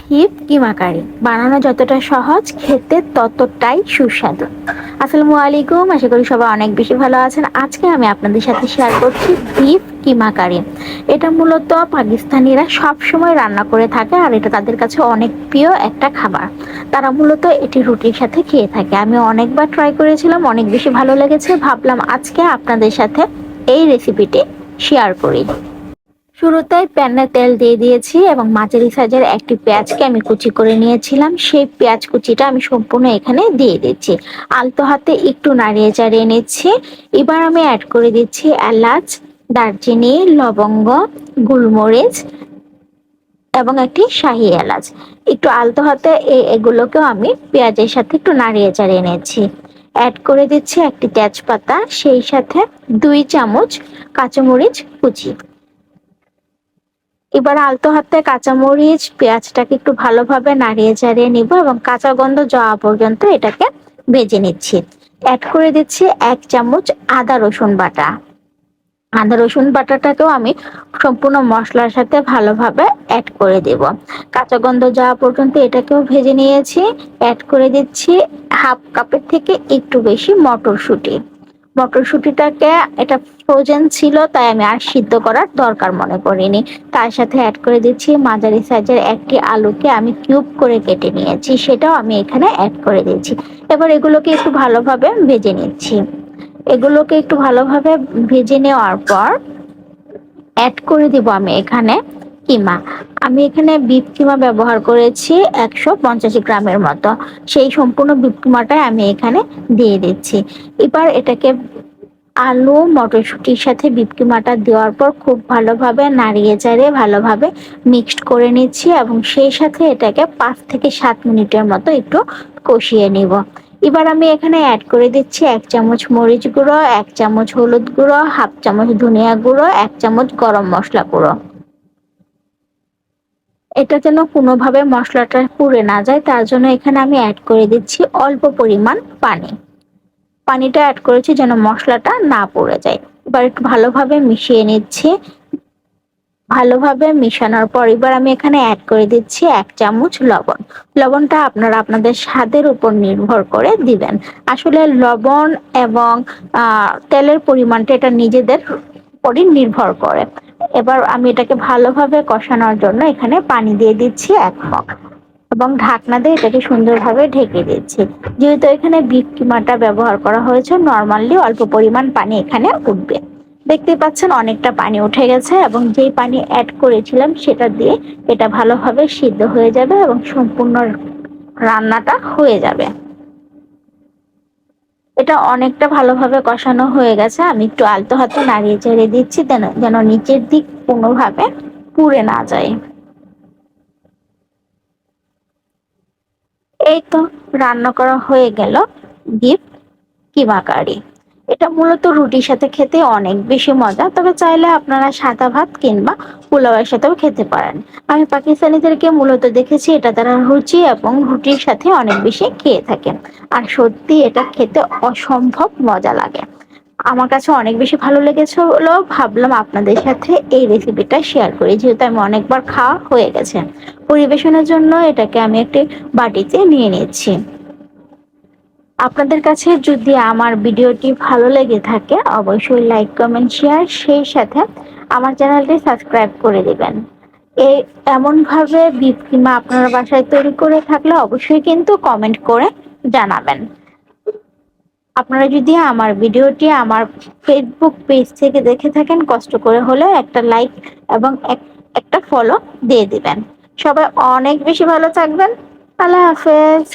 ভিপ কিমা কারি বানানো যতটা সহজ, খেতে ততটাই সুস্বাদু। আসসালামু আলাইকুম, আশা করি সবাই অনেক বেশি ভালো আছেন। আজকে আমি আপনাদের সাথে শেয়ার করছি ভিপ কিমা কারি এটা মূলত পাকিস্তানিরা সব সময় রান্না করে থাকে আর এটা তাদের কাছে অনেক প্রিয় একটা খাবার। তারা মূলত এটি রুটির সাথে খেয়ে থাকে। আমি অনেকবার ট্রাই করেছিলাম, অনেক বেশি ভালো লেগেছে। ভাবলাম আজকে আপনাদের সাথে এই রেসিপিটি শেয়ার করি। শুরুতেই প্যানে তেল দিয়ে দিয়েছি এবং মাঝারি সাইজের একটি পেঁয়াজকে আমি কুচি করে নিয়েছিলাম। সেই পেঁয়াজ কুচিটা আমি সম্পূর্ণ এখানে দিয়ে দিচ্ছি। আলতো হাতে একটু নাড়িয়ে চাড়িয়ে নিচ্ছি। এবার আমি অ্যাড করে দিচ্ছি এলাচ, দারচিনি, লবঙ্গ, গোলমরিচ এবং একটি শাহি এলাচ। একটু আলতো হাতে এগুলোকেও আমি পেঁয়াজের সাথে একটু নাড়িয়ে চাড়িয়ে নিচ্ছি। অ্যাড করে দিচ্ছি একটি তেজপাতা, সেই সাথে দুই চামচ কাঁচামরিচ কুচি। এবার আলতো হাতে কাঁচামরিচ পেঁয়াজটাকে একটু ভালোভাবে নাড়িয়ে চাড়িয়ে নিব এবং কাঁচা গন্ধ যাওয়া পর্যন্ত এটাকে ভেজে নিচ্ছি। অ্যাড করে দিচ্ছি এক চামচ আদা রসুন বাটা। আদা রসুন বাটাটাকেও আমি সম্পূর্ণ মশলার সাথে ভালোভাবে অ্যাড করে দেব। কাঁচা গন্ধ যাওয়া পর্যন্ত এটাকেও ভেজে নিয়েছি। অ্যাড করে দিচ্ছি হাফ কাপের থেকে একটু বেশি মটরশুঁটি। মটরশুঁটিটাকে এটা ফ্রোজেন ছিল, তাই আমি আর সিদ্ধ করার দরকার মনে করিনি। তার সাথে অ্যাড করে দিচ্ছি মাঝারি সাইজের একটি আলুকে আমি কিউব করে কেটে নিয়েছি, সেটাও আমি এখানে অ্যাড করে দিচ্ছি এবার এগুলোকে একটু ভালোভাবে ভেজে নিচ্ছি। এগুলোকে একটু ভালোভাবে ভেজে নেওয়ার পর অ্যাড করে দিব আমি এখানে কিমা। আমি এখানে বিপ কিমা ব্যবহার করেছি একশো পঞ্চাশ গ্রামের মতো। সেই সম্পূর্ণ বিপ কিমাটাই আমি এখানে দিয়ে দিচ্ছি। এবার এটাকে আলু, মটরশুঁটির সাথে বিপ কিমাটা দেওয়ার পর খুব ভালোভাবে নাড়িয়ে চাড়িয়ে ভালোভাবে মিক্সড করে নিচ্ছি এবং সেই সাথে এটাকে পাঁচ থেকে সাত মিনিটের মতো একটু কষিয়ে নিব। এবার আমি এখানে অ্যাড করে দিচ্ছি এক চামচ মরিচ গুঁড়ো, এক চামচ হলুদ গুঁড়ো, হাফ চামচ ধনিয়া গুঁড়ো, এক চামচ গরম মশলা গুঁড়ো। এটা যেন কোনোভাবে মশলাটা পুড়ে না যায়, তার জন্য এখানে আমি অ্যাড করে দিচ্ছি অল্প পরিমাণ পানি। পানিটা অ্যাড করেছি যেন মশলাটা না পড়ে যায়। এবার একটু ভালোভাবে মিশিয়ে নিচ্ছি। ভালোভাবে মিশানোর পর এবার আমি এখানে অ্যাড করে দিচ্ছি এক চামচ লবণ। লবণটা আপনারা আপনাদের স্বাদের উপর নির্ভর করে দিবেন। আসলে লবণ এবং তেলের পরিমাণটা এটা নিজেদের উপরই নির্ভর করে। এবার আমি এটাকে ভালোভাবে কষানোর জন্য এখানে পানি দিয়ে দিচ্ছি এক মগ এবং ঢাকনা দিয়ে এটাকে সুন্দরভাবে ঢেকে দিচ্ছি। যেহেতু এখানে বিট কিমাটা ব্যবহার করা হয়েছে, নর্মালি অল্প পরিমাণ পানি এখানে উঠবে। দেখতে পাচ্ছেন অনেকটা পানি উঠে গেছে এবং যেই পানি অ্যাড করেছিলাম সেটা দিয়ে এটা ভালোভাবে সিদ্ধ হয়ে যাবে এবং সম্পূর্ণ রান্নাটা হয়ে যাবে। এটা অনেকটা ভালোভাবে কষানো হয়ে গেছে। আমি একটু আলতো হাতে নাড়িয়ে ছেড়ে দিচ্ছি, যেন যেন নিচের দিক কোনোভাবে পুড়ে না যায়। এই তো রান্না করা হয়ে গেল, ডিপ কিমা কারি এটা মূলত রুটির সাথে খেতে অনেক বেশি মজা, তবে চাইলে আপনারা সাদা ভাত কিংবা পোলাওয়ের সাথেও খেতে পারেন। আমি পাকিস্তানিদেরকে মূলত দেখেছি, এটা তারা রুচি এবং রুটির সাথে অনেক বেশি খেয়ে থাকে। আর সত্যি এটা খেতে অসম্ভব মজা লাগে। আমার কাছে অনেক বেশি ভালো লেগেছে হলো ভাবলাম আপনাদের সাথে এই রেসিপিটা শেয়ার করি। যেহেতু আমি অনেকবার খাওয়া হয়ে গেছে। পরিবেশনের জন্য এটাকে আমি একটি বাটিতে নিয়ে নিচ্ছি। আপনাদের কাছে যদি আমার ভিডিওটি ভালো লেগে থাকে, অবশ্যই লাইক কমেন্ট শেয়ার সেই সাথে আমার চ্যানেলটি সাবস্ক্রাইব করে দিবেন। এই এমনভাবে বিপ কিমা আপনারা বাসায় তৈরি করে থাকলে অবশ্যই কিন্তু কমেন্ট করে জানাবেন। আপনারা যদি আমার ভিডিওটি আমার ফেসবুক পেজ থেকে দেখে থাকেন, কষ্ট করে হলেও একটা লাইক এবং একটা ফলো দিয়ে দিবেন। সবাই অনেক বেশি ভালো থাকবেন। আল্লাহ হাফেজ।